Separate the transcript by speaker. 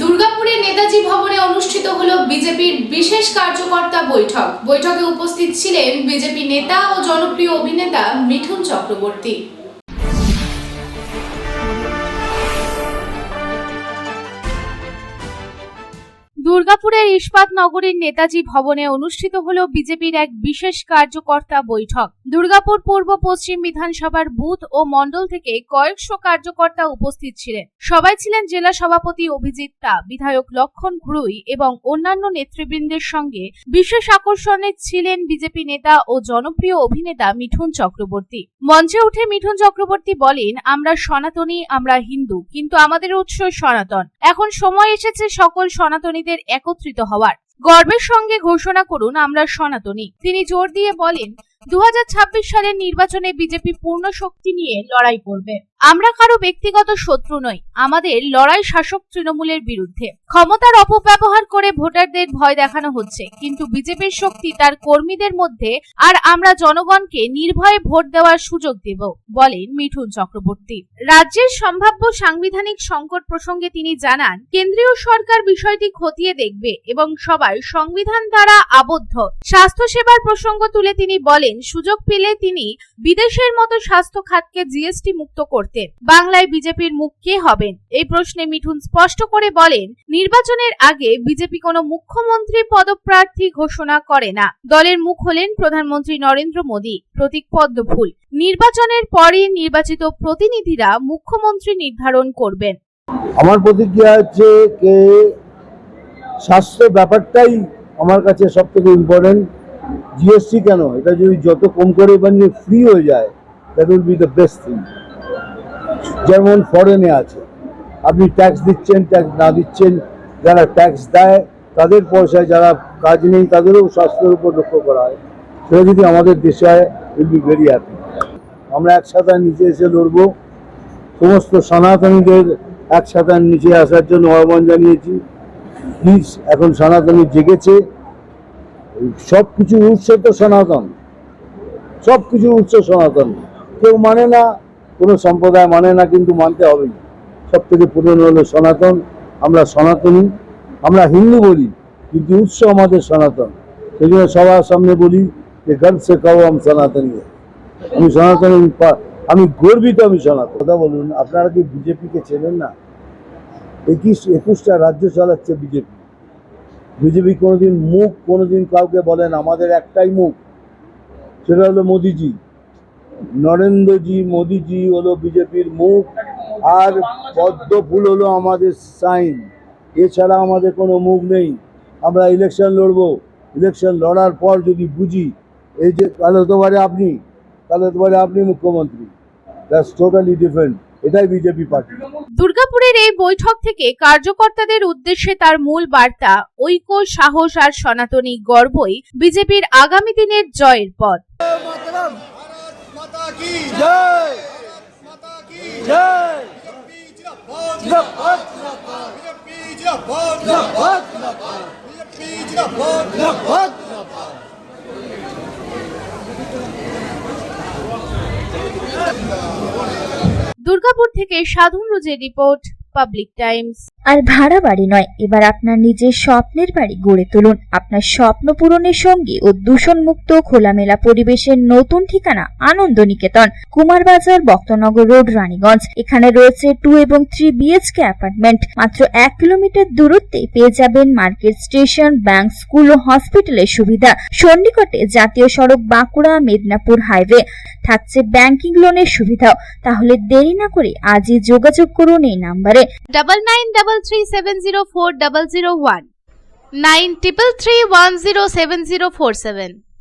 Speaker 1: দুর্গাপুরে নেতাজি ভবনে অনুষ্ঠিত হলো বিজেপির বিশেষ কার্যকর্তা বৈঠক। বৈঠকে উপস্থিত ছিলেন বিজেপি নেতা ও জনপ্রিয় অভিনেতা মিঠুন চক্রবর্তী। দুর্গাপুরের ইস্পাত নগরীর নেতাজি ভবনে অনুষ্ঠিত হল বিজেপির এক বিশেষ কার্যকর্তা বৈঠক। দুর্গাপুর পূর্ব পশ্চিম বিধানসভার বুথ ও মণ্ডল থেকে কয়েকশো কার্যকর্তা উপস্থিত ছিলেন। সবাই ছিলেন জেলা সভাপতি অভিজিৎ তা বিধায়ক লক্ষণ ঘুরুই এবং অন্যান্য নেতৃবৃন্দের সঙ্গে বিশেষ আকর্ষণে ছিলেন বিজেপি নেতা ও জনপ্রিয় অভিনেতা মিঠুন চক্রবর্তী। মঞ্চে উঠে মিঠুন চক্রবর্তী বলেন, আমরা সনাতনী, আমরা হিন্দু, কিন্তু আমাদের উৎস সনাতন। এখন সময় এসেছে সকল সনাতনীদের একত্রিত হওয়ার। গর্বের সঙ্গে ঘোষণা করুন আমরা সনাতনী। তিনি জোর দিয়ে বলেন দু হাজার ছাব্বিশ সালের নির্বাচনে বিজেপি পূর্ণ শক্তি নিয়ে লড়াই করবে। আমরা কারও ব্যক্তিগত শত্রু নই, আমাদের লড়াই শাসক তৃণমূলের বিরুদ্ধে। ক্ষমতার অপব্যবহার করে ভোটারদের ভয় দেখানো হচ্ছে, কিন্তু বিজেপির শক্তি তার কর্মীদের মধ্যে, আর আমরা জনগণকে নির্ভয়ে ভোট দেওয়ার সুযোগ দেব, বলেন মিঠুন চক্রবর্তী। রাজ্যের সম্ভাব্য সাংবিধানিক সংকট প্রসঙ্গে তিনি জানান, কেন্দ্রীয় সরকার বিষয়টি খতিয়ে দেখবে এবং সবাই সংবিধান দ্বারা আবদ্ধ। স্বাস্থ্যসেবার প্রসঙ্গ তুলে তিনি বলেন, সুযোগ পেলে তিনি বিদেশের মতো স্বাস্থ্য খাতকে জিএসটি মুক্ত করতেন বাংলায় বিজেপির মুখ কে হবেন? এই প্রশ্নে মিঠুন স্পষ্ট করে বলেন, নির্বাচনের আগে বিজেপি কোনো মুখ্যমন্ত্রী পদপ্রার্থী ঘোষণা করে না। দলের মুখ হলেন প্রধানমন্ত্রী নরেন্দ্র মোদী। প্রতীক পদ্ম ফুল। নির্বাচনের পরে নির্বাচিত প্রতিনিধিরা মুখ্যমন্ত্রী নির্ধারণ করবেন।
Speaker 2: আমার প্রতিক্রিয়া হচ্ছে যে স্বাস্থ্য ব্যাপারটাই আমার কাছে সব থেকে ইম্পর্টেন্ট জিএসটি কেন? এটা যদি যত কম করে মানে ফ্রি হয়ে যায় that will be the best thing যেমন ফরেনে আছে। আপনি ট্যাক্স দিচ্ছেন ট্যাক্স না দিচ্ছেন, যারা ট্যাক্স দেয়, তাদের পয়সায় যারা কাজ নেই, তাদেরও স্বাস্থ্যের উপর লক্ষ্য করা হয়। সেটা যদি আমাদের দেশে হয় উইল বি ভেরি হ্যাপি আমরা একসাথে নিচে এসে লড়বো। সমস্ত সনাতনীদের একসাথে নিচে আসার জন্য আহ্বান জানিয়েছি। প্লিজ এখন সনাতনী জেগেছে। সব কিছু উৎস তো সনাতন। সব কিছু উৎস সনাতন। কেউ মানে না কোনো সম্প্রদায় মানে না, কিন্তু মানতে হবেই সব থেকে পুরনো হলো সনাতন, আমরা সনাতনী, আমরা হিন্দু বলি, কিন্তু উৎস আমাদের সনাতন। সেই জন্য সবার সামনে বলি যে গর্ব সে আম সনাতনী আমি সনাতনী আমি গর্বিত আমি সনাতন। কথা বলুন, আপনারা কি বিজেপিকে চেনেন না? একুশ, একুশটা রাজ্য চালাচ্ছে বিজেপি। বিজেপি কোনোদিন মুখ, কোনোদিন কাউকে বলেন আমাদের একটাই মুখ। সেটা হলো মোদিজি। নরেন্দ্রজি, মোদিজি হলো বিজেপির মুখ, আর পদ্ম ফুল হলো আমাদের সাইন। এছাড়া আমাদের কোনো মুখ নেই। আমরা ইলেকশন লড়বো। ইলেকশন লড়ার পর যদি বুঝি, এই যে কাল হতে পারে আপনি, কাল হতে পারে আপনি মুখ্যমন্ত্রী। দ্যাটস টোটালি ডিফারেন্ট এটাই বিজেপি পার্টি।
Speaker 1: দুর্গাপুরের এই বৈঠক থেকে কার্যকর্তাদের উদ্দেশ্যে তার মূল বার্তা, ঐক্য, সাহস আর সনাতনী গর্বই বিজেপির আগামী দিনের জয়ের পথ। দুর্গাপুর থেকে সাধন রোজের রিপোর্ট। পাবলিক টাইমস
Speaker 3: আর ভাড়া বাড়ি নয়, এবার আপনার নিজের স্বপ্নের বাড়ি গড়ে তুলুন। আপনার স্বপ্ন পূরণের সঙ্গে ও দূষণমুক্ত খোলামেলা পরিবেশের নতুন ঠিকানা আনন্দ নিকেতন কুমারবাজার, বক্তনগর রোড, রানীগঞ্জ। এখানে রয়েছে টু এবং থ্রি বিএচকে অ্যাপার্টমেন্ট মাত্র এক কিলোমিটার দূরত্বে পেয়ে যাবেন মার্কেট স্টেশন, ব্যাংক, স্কুল ও হসপিটালের সুবিধা। সন্নিকটে জাতীয় সড়ক বাঁকুড়া, মেদিনীপুর হাইওয়ে। থাকছে ব্যাংকিং লোনের সুবিধাও। তাহলে দেরি না করে আজই যোগাযোগ করুন এই নাম্বারে।
Speaker 1: Double nine double three seven zero four double zero one nine triple three one zero seven zero four seven